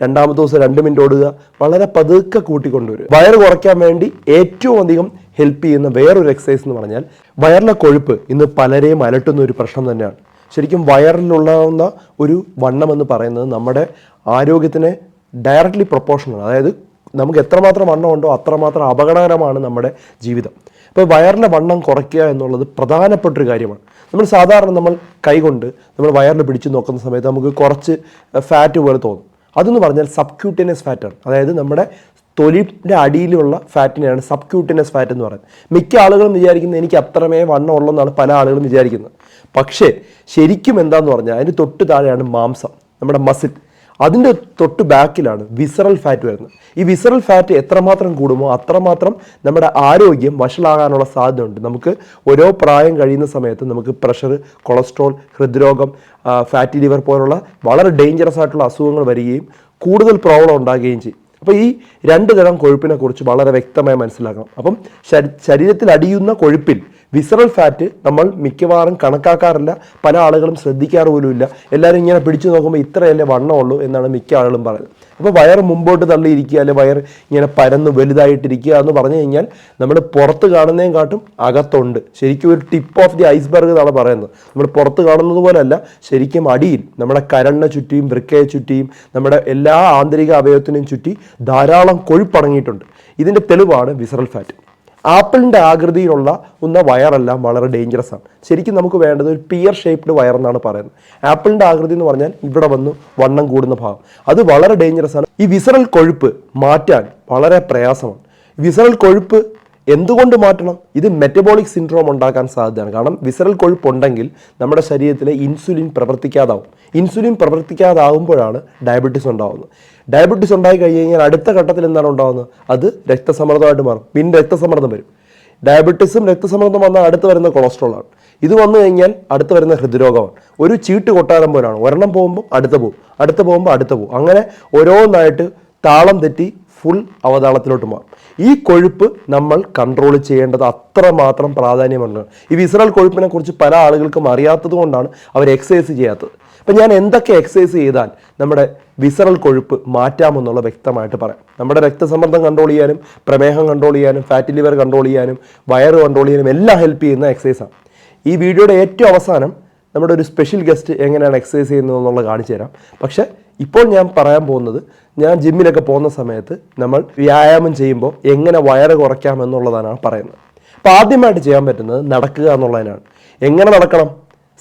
രണ്ടാമത്തെ ദിവസം രണ്ട് മിനിറ്റ് ഓടുക വളരെ പതുക്കെ കൂട്ടിക്കൊണ്ടുവരും വയറ് കുറയ്ക്കാൻ വേണ്ടി ഏറ്റവും അധികം ഹെൽപ്പ് ചെയ്യുന്ന വേറൊരു എക്സസൈസ് എന്ന് പറഞ്ഞാൽ വയറിലെ കൊഴുപ്പ് ഇന്ന് പലരെയും അലട്ടുന്ന ഒരു പ്രശ്നം തന്നെയാണ്. ശരിക്കും വയറിലുള്ളാവുന്ന ഒരു വണ്ണം എന്ന് പറയുന്നത് നമ്മുടെ ആരോഗ്യത്തിന് ഡയറക്റ്റ്ലി പ്രൊപ്പോർഷണൽ അതായത് നമുക്ക് എത്രമാത്രം വണ്ണം ഉണ്ടോ അത്രമാത്രം അപകടകരമാണ് നമ്മുടെ ജീവിതം. ഇപ്പോൾ വയറിലെ വണ്ണം കുറയ്ക്കുക എന്നുള്ളത് പ്രധാനപ്പെട്ട ഒരു കാര്യമാണ്. നമ്മൾ സാധാരണ നമ്മൾ കൈകൊണ്ട് നമ്മൾ വയറിൽ പിടിച്ചു നോക്കുന്ന സമയത്ത് നമുക്ക് കുറച്ച് ഫാറ്റ് പോലെ തോന്നും. അതെന്ന് പറഞ്ഞാൽ സബ്ക്യൂട്ടേനിയസ് ഫാറ്റാണ് അതായത് നമ്മുടെ തൊലിന്റെ അടിയിലുള്ള ഫാറ്റിനെയാണ് സബ്ക്യൂട്ടിനസ് ഫാറ്റ് എന്ന് പറയുന്നത്. മിക്ക ആളുകളും വിചാരിക്കുന്നത് എനിക്ക് അത്രമേ വണ്ണം ഉള്ളെന്നാണ് പല ആളുകളും വിചാരിക്കുന്നത്. പക്ഷേ ശരിക്കും എന്താന്ന് പറഞ്ഞാൽ അതിന് തൊട്ട് താഴെയാണ് മാംസം നമ്മുടെ മസിൽ അതിന്റെ തൊട്ട് ബാക്കിലാണ് വിസറൽ ഫാറ്റ് വരുന്നത്. ഈ വിസറൽ ഫാറ്റ് എത്രമാത്രം കൂടുമോ അത്രമാത്രം നമ്മുടെ ആരോഗ്യം വഷളാകാനുള്ള സാധ്യതയുണ്ട്. നമുക്ക് ഓരോ പ്രായം കഴിയുന്ന സമയത്ത് നമുക്ക് പ്രഷർ കൊളസ്ട്രോൾ ഹൃദ്രോഗം ഫാറ്റി ലിവർ പോലുള്ള വളരെ ഡേഞ്ചറസ് ആയിട്ടുള്ള അസുഖങ്ങൾ വരികയും കൂടുതൽ പ്രോബ്ലം ഉണ്ടാകുകയും ചെയ്യും. അപ്പോൾ ഈ രണ്ട് തരം കൊഴുപ്പിനെ കുറിച്ച് വളരെ വ്യക്തമായി മനസ്സിലാക്കണം. അപ്പം ശരീരത്തിൽ അടിയുന്ന കൊഴുപ്പിൽ വിസറൽ ഫാറ്റ് നമ്മൾ മിക്കവാറും കണക്കാക്കാറില്ല. പല ആളുകളും ശ്രദ്ധിക്കാറ് പോലുമില്ല. എല്ലാവരും ഇങ്ങനെ പിടിച്ചു നോക്കുമ്പോൾ ഇത്രയല്ലേ വണ്ണമുള്ളൂ എന്നാണ് മിക്ക ആളുകളും പറയുന്നത്. അപ്പോൾ വയർ മുമ്പോട്ട് തള്ളിയിരിക്കുക അല്ലെ വയർ ഇങ്ങനെ പരന്ന് വലുതായിട്ടിരിക്കുക എന്ന് പറഞ്ഞു കഴിഞ്ഞാൽ നമ്മൾ പുറത്ത് കാണുന്നതും കാട്ടും അകത്തുണ്ട്. ശരിക്കും ഒരു ടിപ്പ് ഓഫ് ദി ഐസ്ബർഗ് എന്നാണ് പറയുന്നത്. നമ്മൾ പുറത്ത് കാണുന്നത് പോലല്ല ശരിക്കും അടിയിൽ നമ്മുടെ കരണിനെ ചുറ്റിയും വൃക്കയെ ചുറ്റിയും നമ്മുടെ എല്ലാ ആന്തരിക അവയവത്തിനെയും ചുറ്റി ധാരാളം കൊഴുപ്പടങ്ങിയിട്ടുണ്ട് ഇതിന്റെ തെളിവാണ് വിസറൽ ഫാറ്റ് ആപ്പിളിന്റെ ആകൃതിയിലുള്ള ഒന്ന് വയറെല്ലാം വളരെ ഡേഞ്ചറസ് ആണ്. ശരിക്കും നമുക്ക് വേണ്ടത് ഒരു പിയർ ഷേപ്ഡ് വയർ എന്നാണ് പറയുന്നത്. ആപ്പിളിന്റെ ആകൃതി എന്ന് പറഞ്ഞാൽ ഇവിടെ വന്ന് വണ്ണം കൂടുന്ന ഭാഗം. അത് വളരെ ഡേഞ്ചറസ് ആണ്. ഈ വിസറൽ കൊഴുപ്പ് മാറ്റാൻ വളരെ പ്രയാസമാണ്. വിസറൽ കൊഴുപ്പ് എന്തുകൊണ്ട് മാറ്റണം? ഇത് മെറ്റബോളിക് സിൻഡ്രോം ഉണ്ടാക്കാൻ സാധ്യതയാണ്. കാരണം വിസറൽ കൊഴുപ്പുണ്ടെങ്കിൽ നമ്മുടെ ശരീരത്തിലെ ഇൻസുലിൻ പ്രവർത്തിക്കാതാവും. ഇൻസുലിൻ പ്രവർത്തിക്കാതാവുമ്പോഴാണ് ഡയബറ്റീസ് ഉണ്ടാകുന്നത് ഡയബറ്റീസ് ഉണ്ടായി കഴിഞ്ഞ് കഴിഞ്ഞാൽ അടുത്ത ഘട്ടത്തിൽ എന്താണ് ഉണ്ടാകുന്നത് അത് രക്തസമ്മർദ്ദമായിട്ട് മാറും. പിന്നെ രക്തസമ്മർദ്ദം വരും. ഡയബറ്റീസും രക്തസമ്മർദ്ദം വന്നാൽ അടുത്ത് വരുന്ന കൊളസ്ട്രോളാണ് ഇത് വന്നു കഴിഞ്ഞാൽ അടുത്ത് വരുന്ന ഹൃദ്രോഗമാണ്. ഒരു ചീട്ട് കൊട്ടാരം പോലാണ്. ഒരെണ്ണം പോകുമ്പോൾ അടുത്ത പോകും. അടുത്ത പോകുമ്പോൾ അടുത്ത പോകും. അങ്ങനെ ഓരോന്നായിട്ട് താളം തെറ്റി ഫുൾ അവതാളത്തിലോട്ട് മാറും ഈ കൊഴുപ്പ് നമ്മൾ കൺട്രോൾ ചെയ്യേണ്ടത് അത്രമാത്രം പ്രാധാന്യമുണ്ട്. ഈ വിസറൽ കൊഴുപ്പിനെ കുറിച്ച് പല ആളുകൾക്കും അറിയാത്തത് കൊണ്ടാണ് അവർ എക്സസൈസ് ചെയ്യാത്തത്. അപ്പം ഞാൻ എന്തൊക്കെ എക്സസൈസ് ചെയ്താൽ നമ്മുടെ വിസറൽ കൊഴുപ്പ് മാറ്റാമെന്നുള്ള വ്യക്തമായിട്ട് പറയാം. നമ്മുടെ രക്തസമ്മർദ്ദം കൺട്രോൾ ചെയ്യാനും പ്രമേഹം കൺട്രോൾ ചെയ്യാനും ഫാറ്റ് ലിവർ കൺട്രോൾ ചെയ്യാനും വയറ് കൺട്രോൾ ചെയ്യാനും എല്ലാം ഹെൽപ്പ് ചെയ്യുന്ന എക്സസൈസാണ് ഈ വീഡിയോയുടെ ഏറ്റവും അവസാനം നമ്മുടെ ഒരു സ്പെഷ്യൽ ഗസ്റ്റ് എങ്ങനെയാണ് എക്സസൈസ് ചെയ്യുന്നതെന്നുള്ളത് കാണിച്ചു തരാം. പക്ഷേ ഇപ്പോൾ ഞാൻ പറയാൻ പോകുന്നത് ഞാൻ ജിമ്മിലൊക്കെ പോകുന്ന സമയത്ത് നമ്മൾ വ്യായാമം ചെയ്യുമ്പോൾ എങ്ങനെ വയറ് കുറയ്ക്കാം എന്നുള്ളതാണ് പറയുന്നത്. അപ്പോൾ ആദ്യമായിട്ട് ചെയ്യാൻ പറ്റുന്നത് നടക്കുക എന്നുള്ളതിനാണ്. എങ്ങനെ നടക്കണം?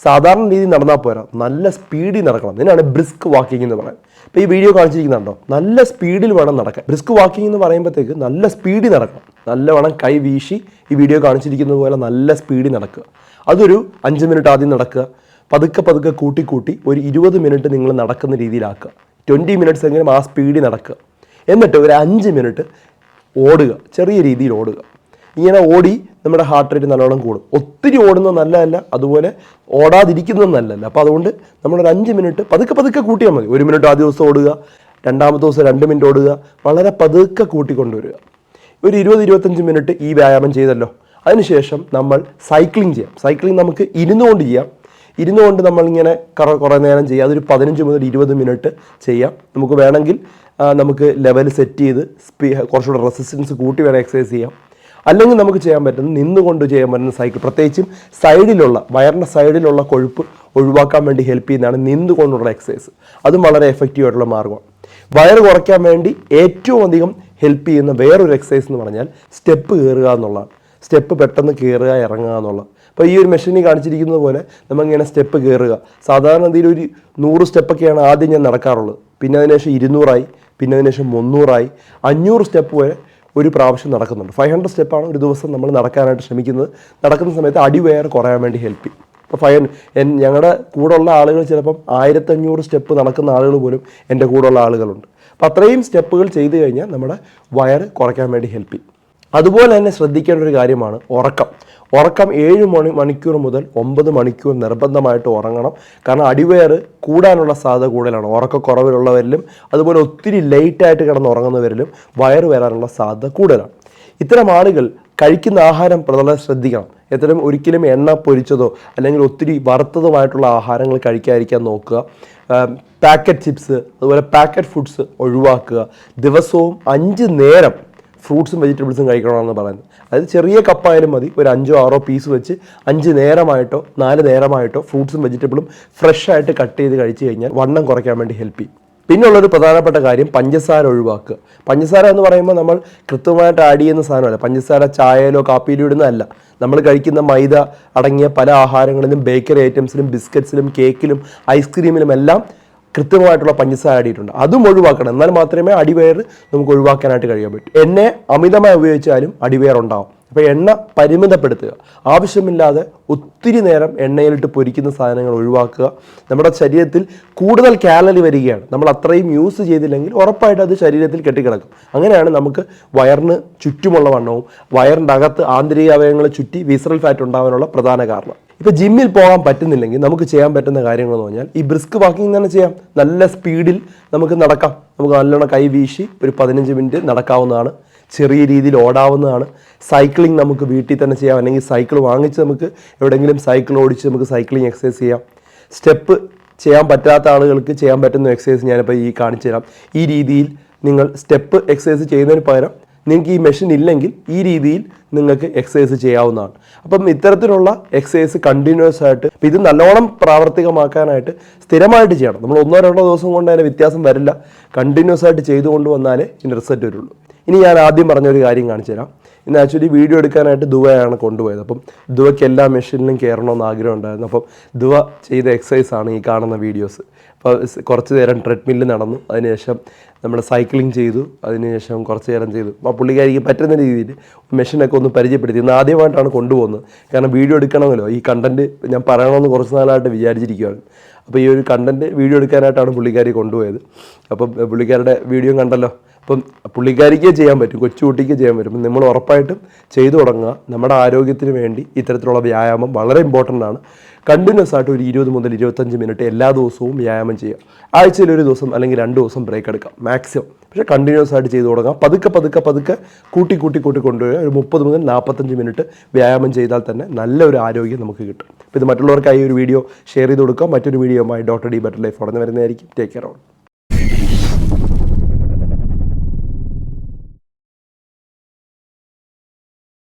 സാധാരണ രീതിയിൽ നടന്നാൽ പോരാ. നല്ല സ്പീഡിൽ നടക്കണം. ഇതിനാണ് ബ്രിസ്ക് വാക്കിംഗ് എന്ന് പറയുന്നത്. ഇപ്പോൾ ഈ വീഡിയോ കാണിച്ചിരിക്കുന്നുണ്ടോ? നല്ല സ്പീഡിൽ വേണം നടക്കാൻ. ബ്രിസ്ക് വാക്കിംഗ് എന്ന് പറയുമ്പോഴത്തേക്ക് നല്ല സ്പീഡിൽ നടക്കണം. നല്ലവണ്ണം കൈ വീശി ഈ വീഡിയോ കാണിച്ചിരിക്കുന്നത് പോലെ നല്ല സ്പീഡിൽ നടക്കുക. അതൊരു അഞ്ച് മിനിറ്റ് ആദ്യം നടക്കുക. പതുക്കെ പതുക്കെ കൂട്ടി കൂട്ടി ഒരു ഇരുപത് മിനിറ്റ് നിങ്ങൾ നടക്കുന്ന രീതിയിലാക്കുക. ട്വന്റി മിനിറ്റ്സ് എങ്കിലും ആ സ്പീഡിൽ നടക്കുക. എന്നിട്ട് ഒരു അഞ്ച് മിനിറ്റ് ഓടുക. ചെറിയ രീതിയിൽ ഓടുക. ഇങ്ങനെ ഓടി നമ്മുടെ ഹാർട്ട് റേറ്റ് നല്ലോണം കൂടും. ഒത്തിരി ഓടുന്നത് നല്ലതല്ല അതുപോലെ ഓടാതിരിക്കുന്നത് നല്ലതല്ല. അപ്പോൾ അതുകൊണ്ട് നമ്മളൊരു അഞ്ച് മിനിറ്റ് പതുക്കെ പതുക്കെ കൂട്ടിയാൽ മതി. ഒരു മിനിറ്റ് ആദ്യ ദിവസം ഓടുക രണ്ടാമത്തെ ദിവസം രണ്ട് മിനിറ്റ് ഓടുക വളരെ പതുക്കെ കൂട്ടിക്കൊണ്ടുവരിക. ഒരു ഇരുപത് ഇരുപത്തഞ്ച് മിനിറ്റ് ഈ വ്യായാമം ചെയ്തല്ലോ. അതിനുശേഷം നമ്മൾ സൈക്ലിംഗ് ചെയ്യാം. സൈക്ലിംഗ് നമുക്ക് ഇരുന്നുകൊണ്ട് ചെയ്യാം. ഇരുന്നുകൊണ്ട് നമ്മളിങ്ങനെ കറ നേരം ചെയ്യാം. അതൊരു പതിനഞ്ച് മുതൽ ഇരുപത് മിനിറ്റ് ചെയ്യാം. നമുക്ക് വേണമെങ്കിൽ നമുക്ക് ലെവൽ സെറ്റ് ചെയ്ത് സ്പീ കുറച്ചുകൂടെ റെസിസ്റ്റൻസ് കൂട്ടി വേണം എക്സസൈസ് ചെയ്യാം അല്ലെങ്കിൽ നമുക്ക് ചെയ്യാൻ പറ്റുന്നത് നിന്നുകൊണ്ട് ചെയ്യാൻ പറ്റുന്ന സൈക്കിൾ പ്രത്യേകിച്ചും സൈഡിലുള്ള വയറിന്റെ സൈഡിലുള്ള കൊഴുപ്പ് ഒഴിവാക്കാൻ വേണ്ടി ഹെൽപ്പ് ചെയ്യുന്നതാണ് നിന്നുകൊണ്ടുള്ള എക്സസൈസ് അതും വളരെ എഫക്റ്റീവ് ആയിട്ടുള്ള മാർഗമാണ് വയറ് കുറയ്ക്കാൻ വേണ്ടി ഏറ്റവും അധികം ഹെൽപ്പ് ചെയ്യുന്ന വേറൊരു എക്സസൈസ് എന്ന് പറഞ്ഞാൽ സ്റ്റെപ്പ് കയറുക എന്നുള്ളതാണ്. സ്റ്റെപ്പ് പെട്ടെന്ന് കയറുക ഇറങ്ങുക എന്നുള്ളത്. അപ്പോൾ ഈ ഒരു മെഷീനിൽ കാണിച്ചിരിക്കുന്നത് പോലെ നമ്മളിങ്ങനെ സ്റ്റെപ്പ് കയറുക സാധാരണ ഇതിൽ ഒരു നൂറ് സ്റ്റെപ്പൊക്കെയാണ് ആദ്യം ഞാൻ നടക്കാറുള്ളത്. പിന്നെ അതിനുശേഷം ഇരുന്നൂറായി പിന്നെ അതിനുശേഷം മുന്നൂറായി അഞ്ഞൂറ് സ്റ്റെപ്പ് വരെ ഒരു പ്രാവശ്യം നടക്കുന്നുണ്ട്. ഫൈവ് ഹൺഡ്രഡ് സ്റ്റെപ്പാണ് ഒരു ദിവസം നമ്മൾ നടക്കാനായിട്ട് ശ്രമിക്കുന്നത്. നടക്കുന്ന സമയത്ത് അടിവയർ കുറയാൻ വേണ്ടി ഹെൽപ്പ് ചെയ്യും. ഇപ്പോൾ ഫൈവ് ഞങ്ങളുടെ കൂടെയുള്ള ആളുകൾ ചിലപ്പം ആയിരത്തഞ്ഞൂറ് സ്റ്റെപ്പ് നടക്കുന്ന ആളുകൾ പോലും എന്റെ കൂടെയുള്ള ആളുകളുണ്ട്. അപ്പോൾ അത്രയും സ്റ്റെപ്പുകൾ ചെയ്തു കഴിഞ്ഞാൽ നമ്മുടെ വയർ കുറയ്ക്കാൻ വേണ്ടി ഹെൽപ്പ് ചെയ്യും. അതുപോലെ തന്നെ ശ്രദ്ധിക്കേണ്ട ഒരു കാര്യമാണ് ഉറക്കം. ഉറക്കം ഏഴ് മണി മണിക്കൂർ മുതൽ ഒമ്പത് മണിക്കൂർ നിർബന്ധമായിട്ട് ഉറങ്ങണം. കാരണം അടിവയറ് കൂടാനുള്ള സാധ്യത കൂടുതലാണ്. ഉറക്കക്കുറവിലുള്ളവരിലും അതുപോലെ ഒത്തിരി ലേറ്റായിട്ട് കിടന്ന് ഉറങ്ങുന്നവരിലും വയറ് വരാനുള്ള സാധ്യത കൂടുതലാണ്. ഇത്തരം ആളുകൾ കഴിക്കുന്ന ആഹാരം വളരെ ശ്രദ്ധിക്കണം. എത്രയും ഒരിക്കലും എണ്ണ പൊരിച്ചതോ അല്ലെങ്കിൽ ഒത്തിരി വറുത്തതുമായിട്ടുള്ള ആഹാരങ്ങൾ കഴിക്കാതിരിക്കാൻ നോക്കുക. പാക്കറ്റ് ചിപ്സ് അതുപോലെ പാക്കറ്റ് ഫുഡ്സ് ഒഴിവാക്കുക. ദിവസവും അഞ്ച് നേരം ഫ്രൂട്ട്സും വെജിറ്റബിൾസും കഴിക്കണമെന്ന് പറയുന്നത്. അതായത് ചെറിയ കപ്പായാലും മതി. ഒരു അഞ്ചോ ആറോ പീസ് വെച്ച് അഞ്ച് നേരമായിട്ടോ നാല് നേരമായിട്ടോ ഫ്രൂട്ട്സും വെജിറ്റബിളും ഫ്രഷ് ആയിട്ട് കട്ട് ചെയ്ത് കഴിച്ചു കഴിഞ്ഞാൽ വണ്ണം കുറയ്ക്കാൻ വേണ്ടി ഹെൽപ്പ് ചെയ്യും. പിന്നുള്ളൊരു പ്രധാനപ്പെട്ട കാര്യം പഞ്ചസാര ഒഴിവാക്കുക. പഞ്ചസാര എന്ന് പറയുമ്പോൾ നമ്മൾ കൃത്യമായിട്ട് ആഡ് ചെയ്യുന്ന സാധനമല്ല. പഞ്ചസാര ചായയിലോ കാപ്പിയിലോ ഇടുന്നതല്ല. നമ്മൾ കഴിക്കുന്ന മൈദ അടങ്ങിയ പല ആഹാരങ്ങളിലും ബേക്കറി ഐറ്റംസിലും ബിസ്ക്കറ്റ്സിലും കേക്കിലും ഐസ്ക്രീമിലും എല്ലാം കൃത്യമായിട്ടുള്ള പഞ്ചസാര അടിയിട്ടുണ്ട്. അതും ഒഴിവാക്കണം. എന്നാൽ മാത്രമേ അടിവയർ നമുക്ക് ഒഴിവാക്കാനായിട്ട് കഴിയാൻ പറ്റൂ. എണ്ണ അമിതമായി ഉപയോഗിച്ചാലും അടിവയർ ഉണ്ടാവും. അപ്പോൾ എണ്ണ പരിമിതപ്പെടുത്തുക. ആവശ്യമില്ലാതെ ഒത്തിരി നേരം എണ്ണയിലിട്ട് പൊരിക്കുന്ന സാധനങ്ങൾ ഒഴിവാക്കുക. നമ്മുടെ ശരീരത്തിൽ കൂടുതൽ കാലറി വരികയാണ്. നമ്മൾ അത്രയും യൂസ് ചെയ്തില്ലെങ്കിൽ ഉറപ്പായിട്ട് അത് ശരീരത്തിൽ കെട്ടിക്കിടക്കും. അങ്ങനെയാണ് നമുക്ക് വയറിന് ചുറ്റുമുള്ള വണ്ണവും. വയറിന്റെ അകത്ത് ആന്തരിക അവയവങ്ങളെ ചുറ്റി വിസറൽ ഫാറ്റ് ഉണ്ടാകാനുള്ള പ്രധാന കാരണം. ഇപ്പോൾ ജിമ്മിൽ പോകാൻ പറ്റുന്നില്ലെങ്കിൽ നമുക്ക് ചെയ്യാൻ പറ്റുന്ന കാര്യങ്ങൾ എന്ന് പറഞ്ഞാൽ ഈ ബ്രിസ്ക് വാക്കിംഗ് തന്നെ ചെയ്യാം. നല്ല സ്പീഡിൽ നമുക്ക് നടക്കാം. നമുക്ക് നല്ലോണം കൈ വീശി ഒരു പതിനഞ്ച് മിനിറ്റ് നടക്കാവുന്നതാണ്. ചെറിയ രീതിയിൽ ഓടാവുന്നതാണ്. സൈക്ലിംഗ് നമുക്ക് വീട്ടിൽ തന്നെ ചെയ്യാം. അല്ലെങ്കിൽ സൈക്കിൾ വാങ്ങിച്ച് നമുക്ക് എവിടെയെങ്കിലും സൈക്കിൾ ഓടിച്ച് നമുക്ക് സൈക്ലിംഗ് എക്സസൈസ് ചെയ്യാം. സ്റ്റെപ്പ് ചെയ്യാൻ പറ്റാത്ത ആളുകൾക്ക് ചെയ്യാൻ പറ്റുന്ന എക്സസൈസ് ഞാനിപ്പോൾ ഈ കാണിച്ചു തരാം ഈ രീതിയിൽ നിങ്ങൾ സ്റ്റെപ്പ് എക്സസൈസ് ചെയ്യുന്നതിന് പകരം നിങ്ങൾക്ക് ഈ മെഷീൻ ഇല്ലെങ്കിൽ ഈ രീതിയിൽ നിങ്ങൾക്ക് എക്സസൈസ് ചെയ്യാവുന്നതാണ്. അപ്പം ഇത്തരത്തിലുള്ള എക്സസൈസ് കണ്ടിന്യൂസ് ആയിട്ട് ഇത് നല്ലോണം പ്രാവർത്തികമാക്കാനായിട്ട് സ്ഥിരമായിട്ട് ചെയ്യണം. നമ്മൾ ഒന്നോ രണ്ടോ ദിവസം കൊണ്ട് അതിന് വ്യത്യാസം വരില്ല. കണ്ടിന്യൂസ് ആയിട്ട് ചെയ്തുകൊണ്ട് വന്നാലേ ഇതിന് റിസൾട്ട് വരുള്ളൂ. ഇനി ഞാൻ ആദ്യം പറഞ്ഞൊരു കാര്യം കാണിച്ചു തരാം. ഇന്ന് ആക്ച്വലി വീഡിയോ എടുക്കാനായിട്ട് ദുവയാണ് കൊണ്ടുപോയത്. അപ്പം ദുവയ്ക്ക് എല്ലാ മെഷീനിലും കയറണമെന്ന് ആഗ്രഹം ഉണ്ടായിരുന്നു. അപ്പം ദുവ ചെയ്ത എക്സസൈസ് ആണ് ഈ കാണുന്ന വീഡിയോസ് അപ്പോൾ കുറച്ച് നേരം ട്രെഡ്മില്ലിൽ നടന്നു. അതിനുശേഷം നമ്മൾ സൈക്ലിംഗ് ചെയ്തു. അതിനുശേഷം കുറച്ച് നേരം ചെയ്തു. അപ്പോൾ പുള്ളിക്കാരിക്ക് പറ്റുന്ന രീതിയിൽ മെഷീനൊക്കെ ഒന്ന് പരിചയപ്പെടുത്തി. ഇന്ന് ആദ്യമായിട്ടാണ് കൊണ്ടുപോകുന്നത്. കാരണം വീഡിയോ എടുക്കണമല്ലോ. ഈ കണ്ടന്റ് ഞാൻ പറയണമെന്ന് കുറച്ച് നാളായിട്ട് വിചാരിച്ചിരിക്കുകയാണ് അപ്പോൾ ഈ ഒരു കണ്ടന്റ് വീഡിയോ എടുക്കാനായിട്ടാണ് പുള്ളിക്കാരി കൊണ്ടുപോയത്. അപ്പം പുള്ളിക്കാരുടെ വീഡിയോ കണ്ടല്ലോ. അപ്പം പുള്ളിക്കാരിക്കേ ചെയ്യാൻ പറ്റും കൊച്ചുകുട്ടിക്ക് ചെയ്യാൻ പറ്റും. നമ്മൾ ഉറപ്പായിട്ടും ചെയ്തു തുടങ്ങുക. നമ്മുടെ ആരോഗ്യത്തിന് വേണ്ടി ഇത്തരത്തിലുള്ള വ്യായാമം വളരെ ഇമ്പോർട്ടന്റ് ആണ്. കണ്ടിന്യൂസ് ആയിട്ട് ഒരു ഇരുപത് മുതൽ ഇരുപത്തഞ്ച് മിനിറ്റ് എല്ലാ ദിവസവും വ്യായാമം ചെയ്യുക. ആഴ്ചയിൽ ഒരു ദിവസം അല്ലെങ്കിൽ രണ്ട് ദിവസം ബ്രേക്ക് എടുക്കാം മാക്സിമം പക്ഷേ കണ്ടിന്യൂസ് ആയിട്ട് ചെയ്തു തുടങ്ങാം പതുക്കെ പതുക്കെ പതുക്കെ കൂട്ടി കൂട്ടി കൂട്ടി കൊണ്ടുവരിക. ഒരു മുപ്പത് മുതൽ നാൽപ്പത്തഞ്ച് മിനിറ്റ് വ്യായാമം ചെയ്താൽ തന്നെ നല്ലൊരു ആരോഗ്യം നമുക്ക് കിട്ടും. അപ്പോൾ ഇത് മറ്റുള്ളവർക്കായി ഒരു വീഡിയോ ഷെയർ ചെയ്ത് കൊടുക്കുക. മറ്റൊരു video doctor D better life ഉടനെ വരുന്നതായിരിക്കും. Take care on